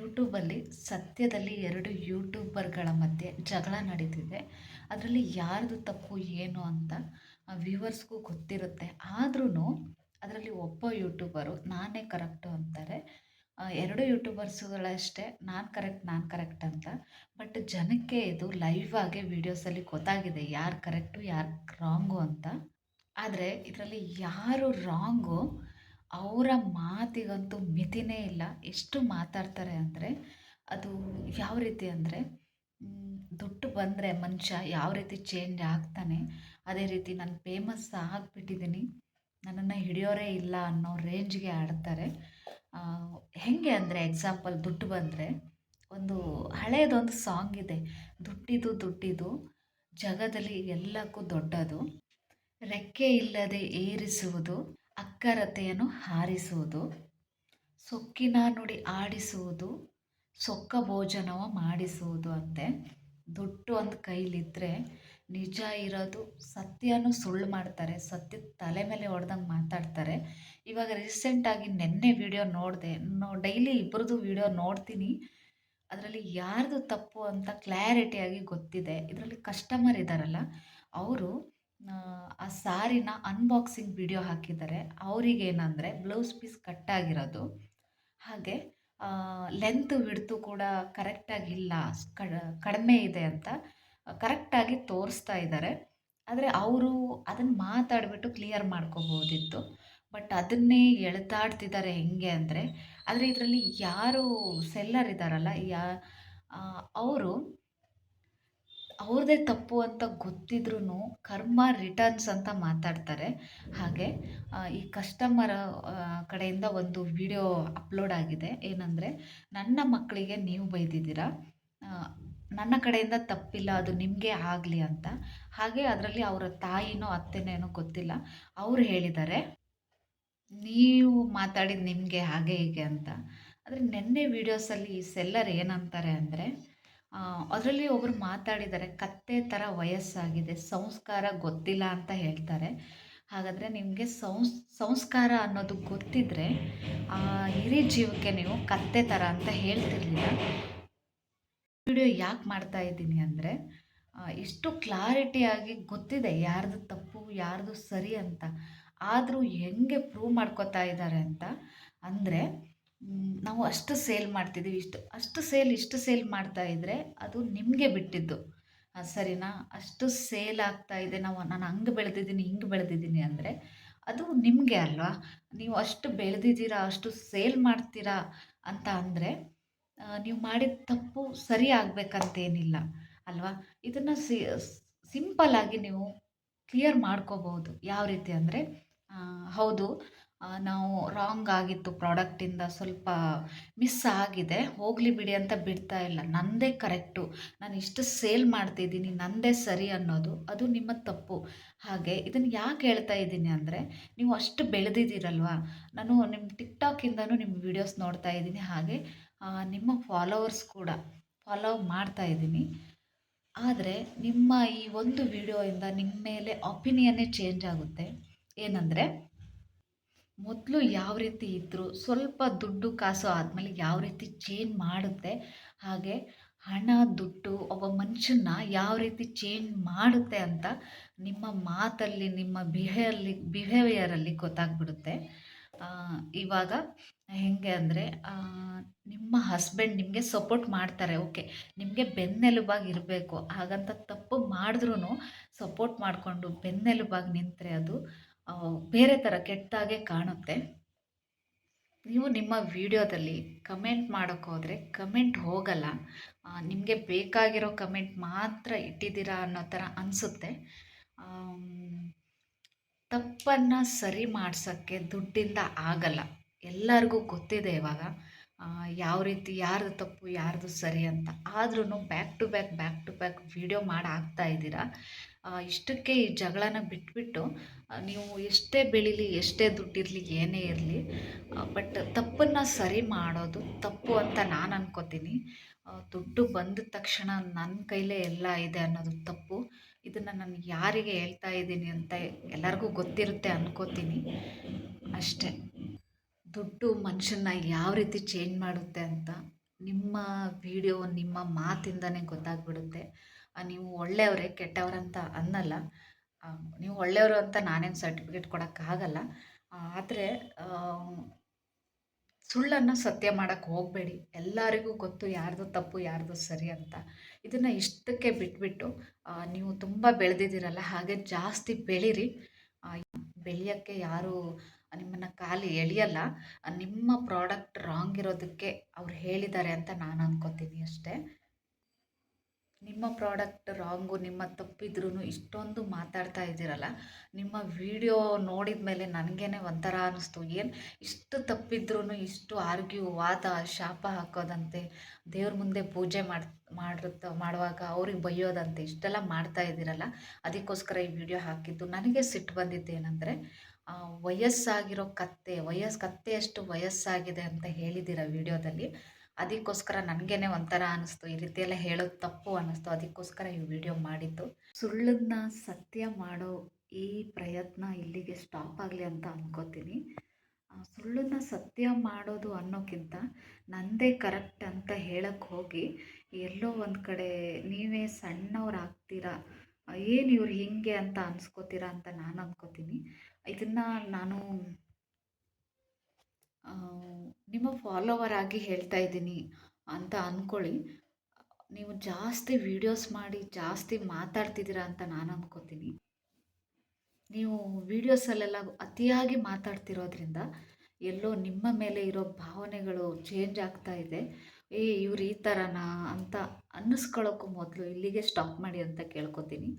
ಯೂಟ್ಯೂಬಲ್ಲಿ ಸತ್ಯದಲ್ಲಿ ಎರಡು ಯೂಟ್ಯೂಬರ್ಗಳ ಮಧ್ಯೆ ಜಗಳ ನಡೀತಿದೆ. ಅದರಲ್ಲಿ ಯಾರ್ದು ತಪ್ಪು, ಏನು ಅಂತ ವ್ಯೂವರ್ಸ್ಗೂ ಗೊತ್ತಿರುತ್ತೆ. ಆದ್ರೂ ಅದರಲ್ಲಿ ಒಬ್ಬ ಯೂಟ್ಯೂಬರು, ನಾನೇ ಕರೆಕ್ಟು ಅಂತಾರೆ. ಎರಡು ಯೂಟ್ಯೂಬರ್ಸ್ಗಳಷ್ಟೇ, ನಾನು ಕರೆಕ್ಟ್ ನಾನು ಕರೆಕ್ಟ್ ಅಂತ. ಬಟ್ ಜನಕ್ಕೆ ಇದು ಲೈವ್ ಆಗಿ ವೀಡಿಯೋಸಲ್ಲಿ ಗೊತ್ತಾಗಿದೆ ಯಾರು ಕರೆಕ್ಟು, ಯಾರು ರಾಂಗು ಅಂತ. ಆದರೆ ಇದರಲ್ಲಿ ಯಾರು ರಾಂಗು ಅವರ ಮಾತಿಗಂತೂ ಮಿತಿನೇ ಇಲ್ಲ. ಎಷ್ಟು ಮಾತಾಡ್ತಾರೆ ಅಂದರೆ ಅದು ಯಾವ ರೀತಿ ಅಂದರೆ ದುಡ್ಡು ಬಂದರೆ ಮನುಷ್ಯ ಯಾವ ರೀತಿ ಚೇಂಜ್ ಆಗ್ತಾನೆ, ಅದೇ ರೀತಿ ನಾನು ಫೇಮಸ್ ಆಗಿಬಿಟ್ಟಿದ್ದೀನಿ ನನ್ನನ್ನು ಹಿಡಿಯೋರೇ ಇಲ್ಲ ಅನ್ನೋ ರೇಂಜ್ಗೆ ಆಡ್ತಾರೆ. ಹೇಗೆ ಅಂದರೆ ಎಕ್ಸಾಂಪಲ್ ದುಡ್ಡು ಬಂದರೆ ಒಂದು ಹಳೆಯದೊಂದು ಸಾಂಗ್ ಇದೆ, ದುಡ್ಡಿದು ದುಡ್ಡಿದು, ಜಗದಲ್ಲಿ ಎಲ್ಲಕ್ಕೂ ದೊಡ್ಡದು, ರೆಕ್ಕೆ ಇಲ್ಲದೆ ಏರಿಸುವುದು ಅಕ್ಕರತೆಯನ್ನು ಹಾರಿಸುವುದು, ಸೊಕ್ಕಿನ ನುಡಿ ಆಡಿಸುವುದು, ಸೊಕ್ಕ ಭೋಜನವ ಮಾಡಿಸುವುದು ಅಂತೆ. ದುಡ್ಡು ಒಂದು ಕೈಲಿದ್ದರೆ ನಿಜ ಇರೋದು ಸತ್ಯನೂ ಸುಳ್ಳು ಮಾಡ್ತಾರೆ, ಸತ್ಯದ ತಲೆ ಮೇಲೆ ಹೊಡೆದಂಗೆ ಮಾತಾಡ್ತಾರೆ. ಇವಾಗ ರೀಸೆಂಟಾಗಿ ನೆನ್ನೆ ವಿಡಿಯೋ ನೋಡಿದೆ, ನೋ ಡೈಲಿ ಇಬ್ಬರದು ವಿಡಿಯೋ ನೋಡ್ತೀನಿ. ಅದರಲ್ಲಿ ಯಾರ್ದು ತಪ್ಪು ಅಂತ ಕ್ಲ್ಯಾರಿಟಿಯಾಗಿ ಗೊತ್ತಿದೆ. ಇದರಲ್ಲಿ ಕಸ್ಟಮರ್ ಇದ್ದಾರಲ್ಲ ಅವರು ಆ ಸಾರಿನ ಅನ್ಬಾಕ್ಸಿಂಗ್ ವಿಡಿಯೋ ಹಾಕಿದ್ದಾರೆ. ಅವರಿಗೇನಂದರೆ ಬ್ಲೌಸ್ ಪೀಸ್ ಕಟ್ಟಾಗಿರೋದು ಹಾಗೆ ಲೆಂತ್ ವಿಡ್ತು ಕೂಡ ಕರೆಕ್ಟಾಗಿಲ್ಲ ಕಡಿಮೆ ಇದೆ ಅಂತ ಕರೆಕ್ಟಾಗಿ ತೋರಿಸ್ತಾ ಇದ್ದಾರೆ. ಆದರೆ ಅವರು ಅದನ್ನು ಮಾತಾಡಿಬಿಟ್ಟು ಕ್ಲಿಯರ್ ಮಾಡ್ಕೋಬೋದಿತ್ತು. ಬಟ್ ಅದನ್ನೇ ಎಳೆದಾಡ್ತಿದ್ದಾರೆ ಹೆಂಗೆ ಅಂದರೆ, ಆದರೆ ಇದರಲ್ಲಿ ಯಾರು ಸೆಲ್ಲರ್ ಇದ್ದಾರಲ್ಲ, ಯಾ ಅವರು ಅವ್ರದ್ದೇ ತಪ್ಪು ಅಂತ ಗೊತ್ತಿದ್ರೂ ಕರ್ಮ ರಿಟರ್ನ್ಸ್ ಅಂತ ಮಾತಾಡ್ತಾರೆ. ಹಾಗೆ ಈ ಕಸ್ಟಮರ್ ಕಡೆಯಿಂದ ಒಂದು ವಿಡಿಯೋ ಅಪ್ಲೋಡ್ ಆಗಿದೆ. ಏನಂದರೆ, ನನ್ನ ಮಕ್ಕಳಿಗೆ ನೀವು ಬೈದಿದ್ದೀರಾ? ನನ್ನ ಕಡೆಯಿಂದ ತಪ್ಪಿಲ್ಲ, ಅದು ನಿಮಗೆ ಆಗಲಿ ಅಂತ. ಹಾಗೆ ಅದರಲ್ಲಿ ಅವರ ತಾಯಿನೋ, ಅತ್ತೆನೇನೋ ಗೊತ್ತಿಲ್ಲ. ಅವರು ಹೇಳಿದ್ದಾರೆ, ನೀವು ಮಾತಾಡಿದ ನಿಮಗೆ ಹಾಗೆ ಹೀಗೆ ಅಂತ. ಆದರೆ ನಿನ್ನೆ ವೀಡಿಯೋಸಲ್ಲಿ ಈ ಸೆಲ್ಲರ್ ಏನಂತಾರೆ ಅಂದರೆ ಅದರಲ್ಲಿ ಒಬ್ಬರು ಮಾತಾಡಿದ್ದಾರೆ ಕತ್ತೆ ಥರ ವಯಸ್ಸಾಗಿದೆ, ಸಂಸ್ಕಾರ ಗೊತ್ತಿಲ್ಲ ಅಂತ ಹೇಳ್ತಾರೆ. ಹಾಗಾದರೆ ನಿಮಗೆ ಸಂಸ್, ಸಂಸ್ಕಾರ ಅನ್ನೋದು ಗೊತ್ತಿದ್ದರೆ ಆ, ಹಿರಿ ಜೀವಕ್ಕೆ ನೀವು ಕತ್ತೆ ಥರ ಅಂತ ಹೇಳ್ತಿರ್ಲಿಲ್ಲ. ವಿಡಿಯೋ ಯಾಕೆ ಮಾಡ್ತಾ ಇದ್ದೀನಿ ಅಂದರೆ ಇಷ್ಟು ಕ್ಲಾರಿಟಿಯಾಗಿ ಗೊತ್ತಿದೆ ಯಾರ್ದು ತಪ್ಪು, ಯಾರ್ದು ಸರಿ ಅಂತ. ಆದರೂ ಹೆಂಗೆ ಪ್ರೂವ್ ಮಾಡ್ಕೋತಾ ಇದ್ದಾರೆ ಅಂತ ಅಂದರೆ ನಾವು ಅಷ್ಟು ಸೇಲ್ ಮಾಡ್ತಿದ್ದೀವಿ ಇಷ್ಟು, ಅಷ್ಟು ಸೇಲ್, ಇಷ್ಟು ಸೇಲ್ ಮಾಡ್ತಾ ಇದ್ದರೆ ಅದು ನಿಮಗೆ ಬಿಟ್ಟಿದ್ದು. ಸರಿನಾ? ಅಷ್ಟು ಸೇಲ್ ಆಗ್ತಾ ಇದೆ, ನಾವು, ನಾನು ಹಂಗೆ ಬೆಳೆದಿದ್ದೀನಿ, ಹಿಂಗೆ ಬೆಳೆದಿದ್ದೀನಿ ಅಂದರೆ ಅದು ನಿಮಗೆ ಅಲ್ವಾ? ನೀವು ಅಷ್ಟು ಬೆಳೆದಿದ್ದೀರಾ, ಅಷ್ಟು ಸೇಲ್ ಮಾಡ್ತೀರಾ ಅಂತ ಅಂದರೆ ನೀವು ಮಾಡಿದ ತಪ್ಪು ಸರಿ ಆಗಬೇಕಂತೇನಿಲ್ಲ, ಅಲ್ವಾ? ಇದನ್ನು ಸಿಂಪಲ್ಲಾಗಿ ನೀವು ಕ್ಲಿಯರ್ ಮಾಡ್ಕೋಬಹುದು. ಯಾವ ರೀತಿ ಅಂದರೆ ಹೌದು ನಾವು ರಾಂಗ್ ಆಗಿತ್ತು ಪ್ರಾಡಕ್ಟಿಂದ ಸ್ವಲ್ಪ ಮಿಸ್ ಆಗಿದೆ. ಹೋಗಲಿ ಬಿಡಿ ಅಂತ ಬಿಡ್ತಾ ಇಲ್ಲ. ನನ್ನದೇ ಕರೆಕ್ಟು ನಾನು ಇಷ್ಟು ಸೇಲ್ ಮಾಡ್ತಿದ್ದೀನಿ ನನ್ನದೇ ಸರಿ ಅನ್ನೋದು, ಅದು ನಿಮ್ಮ ತಪ್ಪು. ಹಾಗೆ ಇದನ್ನು ಯಾಕೆ ಹೇಳ್ತಾ ಇದ್ದೀನಿ ಅಂದರೆ, ನೀವು ಅಷ್ಟು ಬೆಳೆದಿದ್ದೀರಲ್ವ? ನಾನು ನಿಮ್ಮ ಟಿಕ್ ಟಿಕ್ಟಾಕಿಂದನೂ ನಿಮ್ಮ ವೀಡಿಯೋಸ್ ನೋಡ್ತಾ ಇದ್ದೀನಿ. ಹಾಗೆ ನಿಮ್ಮ ಫಾಲೋವರ್ಸ್ ಕೂಡ ಫಾಲೋ ಮಾಡ್ತಾ ಇದ್ದೀನಿ. ಆದರೆ, ನಿಮ್ಮ ಈ ಒಂದು ವಿಡಿಯೋಯಿಂದ ನಿಮ್ಮ ಮೇಲೆ ಒಪಿನಿಯನ್ನೇ ಚೇಂಜ್ ಆಗುತ್ತೆ. ಏನಂದರೆ ಮೊದಲು ಯಾವ ರೀತಿ ಇದ್ದರು ಸ್ವಲ್ಪ ದುಡ್ಡು ಕಾಸು ಆದಮೇಲೆ ಯಾವ ರೀತಿ ಚೇಂಜ್ ಮಾಡುತ್ತೆ, ಹಾಗೆ ಹಣ, ದುಡ್ಡು, ಒಬ್ಬ ಮನುಷ್ಯನ್ನ ಯಾವ ರೀತಿ ಚೇಂಜ್ ಮಾಡುತ್ತೆ ಅಂತ ನಿಮ್ಮ ಮಾತಲ್ಲಿ, ನಿಮ್ಮ ಬಿಹೇಯಲ್ಲಿ ಬಿಹೇವಿಯರಲ್ಲಿ ಗೊತ್ತಾಗ್ಬಿಡುತ್ತೆ. ಇವಾಗ ಹೇಗೆ ಅಂದರೆ ನಿಮ್ಮ ಹಸ್ಬೆಂಡ್ ನಿಮಗೆ ಸಪೋರ್ಟ್ ಮಾಡ್ತಾರೆ ಓಕೆ ನಿಮಗೆ ಬೆನ್ನೆಲುಬಾಗಿ ಇರಬೇಕು, ಹಾಗಂತ ತಪ್ಪು ಮಾಡಿದ್ರೂ ಸಪೋರ್ಟ್ ಮಾಡಿಕೊಂಡು ಬೆನ್ನೆಲುಬಾಗಿ ನಿಂತರೆ ಅದು ಬೇರೆ ಥರ ಕೆಟ್ಟದಾಗೆ ಕಾಣುತ್ತೆ. ನೀವು ನಿಮ್ಮ ವಿಡಿಯೋದಲ್ಲಿ ಕಮೆಂಟ್ ಮಾಡೋಕ್ಕೋದ್ರೆ ಕಮೆಂಟ್ ಹೋಗಲ್ಲ. ನಿಮಗೆ ಬೇಕಾಗಿರೋ ಕಮೆಂಟ್ ಮಾತ್ರ ಇಟ್ಟಿದ್ದೀರಾ ಅನ್ನೋ ಥರ ಅನಿಸುತ್ತೆ. ತಪ್ಪನ್ನು ಸರಿ ಮಾಡ್ಸೋಕ್ಕೆ ದುಡ್ಡಿಂದ ಆಗಲ್ಲ. ಎಲ್ಲರಿಗೂ ಗೊತ್ತಿದೆ ಇವಾಗ. ಯಾವ ರೀತಿ ಯಾರ್ದು ತಪ್ಪು, ಯಾರ್ದು ಸರಿ ಅಂತ ಆದ್ರೂ back to back back to back video ಮಾಡಿ ಹಾಕ್ತಾ ಇದ್ದೀರಾ. ಇಷ್ಟಕ್ಕೆ ಈ ಜಗಳನ ಬಿಟ್ಬಿಟ್ಟು ನೀವು ಎಷ್ಟೇ ಬೆಳೀಲಿ, ಎಷ್ಟೇ ದುಡ್ಡಿರಲಿ, ಏನೇ ಇರಲಿ ಬಟ್ ತಪ್ಪನ್ನು ಸರಿ ಮಾಡೋದು ತಪ್ಪು ಅಂತ ನಾನು ಅನ್ಕೋತೀನಿ. ದುಡ್ಡು ಬಂದ ತಕ್ಷಣ ನನ್ನ ಕೈಲೇ ಎಲ್ಲ ಇದೆ ಅನ್ನೋದು ತಪ್ಪು. ಇದನ್ನು ನಾನು ಯಾರಿಗೆ ಹೇಳ್ತಾ ಇದ್ದೀನಿ ಅಂತ ಎಲ್ಲರಿಗೂ ಗೊತ್ತಿರುತ್ತೆ ಅನ್ಕೋತೀನಿ. ಅಷ್ಟೇ. ದುಡ್ಡು ಮನುಷ್ಯನ್ನ ಯಾವ ರೀತಿ ಚೇಂಜ್ ಮಾಡುತ್ತೆ ಅಂತ ನಿಮ್ಮ ವಿಡಿಯೋ ನಿಮ್ಮ ಮಾತಿಂದನೇ ಗೊತ್ತಾಗ್ಬಿಡುತ್ತೆ. ನೀವು ಒಳ್ಳೆಯವರೇ ಕೆಟ್ಟವರಂತ ಅನ್ನಲ್ಲ. ನೀವು ಒಳ್ಳೆಯವರು ಅಂತ ನಾನೇನು ಸರ್ಟಿಫಿಕೇಟ್ ಕೊಡೋಕ್ಕಾಗಲ್ಲ. ಆದರೆ ಸುಳ್ಳನ್ನು ಸತ್ಯ ಮಾಡೋಕ್ಕೆ ಹೋಗಬೇಡಿ. ಎಲ್ಲರಿಗೂ ಗೊತ್ತು ಯಾರ್ದು ತಪ್ಪು, ಯಾರ್ದು ಸರಿ ಅಂತ. ಇದನ್ನು ಇಷ್ಟಕ್ಕೆ ಬಿಟ್ಬಿಟ್ಟು ನೀವು ತುಂಬ ಬೆಳೆದಿದ್ದೀರಲ್ಲ, ಹಾಗೆ ಜಾಸ್ತಿ ಬೆಳೀರಿ. ಬೆಳೆಯೋಕ್ಕೆ ಯಾರು ನಿಮ್ಮನ್ನು ಖಾಲಿ ಎಳೆಯಲ್ಲ, ನಿಮ್ಮ ಪ್ರಾಡಕ್ಟ್ ರಾಂಗ್ ಇರೋದಕ್ಕೆ ಅವ್ರು ಹೇಳಿದ್ದಾರೆ ಅಂತ ನಾನು ಅನ್ಕೋತೀನಿ ಅಷ್ಟೇ. ನಿಮ್ಮ ಪ್ರಾಡಕ್ಟ್ ರಾಂಗು, ನಿಮ್ಮ ತಪ್ಪಿದ್ರೂ ಇಷ್ಟೊಂದು ಮಾತಾಡ್ತಾ ಇದ್ದೀರಲ್ಲ, ನಿಮ್ಮ ವಿಡಿಯೋ ನೋಡಿದ ಮೇಲೆ ನನಗೇನೆ ಒಂಥರ ಅನ್ನಿಸ್ತು ಏನು ಇಷ್ಟು ತಪ್ಪಿದ್ರೂ ಇಷ್ಟು ಆರ್ಗ್ಯೂ ವಾದ, ಶಾಪ ಹಾಕೋದಂತೆ, ದೇವ್ರ ಮುಂದೆ ಪೂಜೆ ಮಾಡಿ ಮಾಡುವಾಗ ಅವ್ರಿಗೆ ಬೈಯೋದಂತೆ ಇಷ್ಟೆಲ್ಲ ಮಾಡ್ತಾ ಇದ್ದೀರಲ್ಲ, ಅದಕ್ಕೋಸ್ಕರ ಈ ವಿಡಿಯೋ ಹಾಕಿದ್ದು. ನನಗೆ ಸಿಟ್ಟು ಬಂದಿದ್ದೇನೆಂದರೆ ವಯಸ್ಸಾಗಿರೋ ಕತ್ತೆ ವಯಸ್ಸು ಕತ್ತೆಯಷ್ಟು ವಯಸ್ಸಾಗಿದೆ ಅಂತ ಹೇಳಿದ್ದೀರ ವಿಡಿಯೋದಲ್ಲಿ? ಅದಕ್ಕೋಸ್ಕರ ನನಗೇನೆ ಒಂಥರ ಅನ್ನಿಸ್ತು ಈ ರೀತಿ ಎಲ್ಲ ಹೇಳೋದು ತಪ್ಪು ಅನ್ನಿಸ್ತು ಅದಕ್ಕೋಸ್ಕರ ಈ ವಿಡಿಯೋ ಮಾಡಿದ್ದು. ಸುಳ್ಳನ್ನ ಸತ್ಯ ಮಾಡೋ ಈ ಪ್ರಯತ್ನ ಇಲ್ಲಿಗೆ ಸ್ಟಾಪ್ ಆಗಲಿ ಅಂತ ಅಂದ್ಕೋತೀನಿ ಸುಳ್ಳನ್ನ ಸತ್ಯ ಮಾಡೋದು ಅನ್ನೋಕ್ಕಿಂತ ನಂದೇ ಕರೆಕ್ಟ್ ಅಂತ ಹೇಳಕ್ಕೆ ಹೋಗಿ, ಎಲ್ಲೋ ಒಂದು ಕಡೆ ನೀವೇ ಸಣ್ಣವ್ರು ಆಗ್ತೀರಾ ಏನು ಇವ್ರು ಹಿಂಗೆ ಅಂತ ಅನ್ಸ್ಕೋತೀರಾ ಅಂತ ನಾನು ಅನ್ಕೋತೀನಿ. ಇದನ್ನು ನಾನು ನಿಮ್ಮ ಫಾಲೋವರ್ ಆಗಿ ಹೇಳ್ತಾ ಇದ್ದೀನಿ ಅಂತ ಅಂದ್ಕೊಳ್ಳಿ ನೀವು ಜಾಸ್ತಿ ವೀಡಿಯೋಸ್ ಮಾಡಿ ಜಾಸ್ತಿ ಮಾತಾಡ್ತಿದ್ದೀರಾ ಅಂತ ನಾನು ಅಂದ್ಕೋತೀನಿ ನೀವು ವೀಡಿಯೋಸಲ್ಲೆಲ್ಲ ಅತಿಯಾಗಿ ಮಾತಾಡ್ತಿರೋದ್ರಿಂದ ಎಲ್ಲೋ ನಿಮ್ಮ ಮೇಲೆ ಇರೋ ಭಾವನೆಗಳು ಚೇಂಜ್ ಆಗ್ತಾ ಇದೆ. ಏ, ಇವ್ರು ಈ ಥರನಾ ಅಂತ ಅನ್ನಿಸ್ಕೊಳ್ಳೋಕ್ಕೂ ಮೊದಲು ಇಲ್ಲಿಗೆ ಸ್ಟಾಪ್ ಮಾಡಿ ಅಂತ ಕೇಳ್ಕೊತೀನಿ.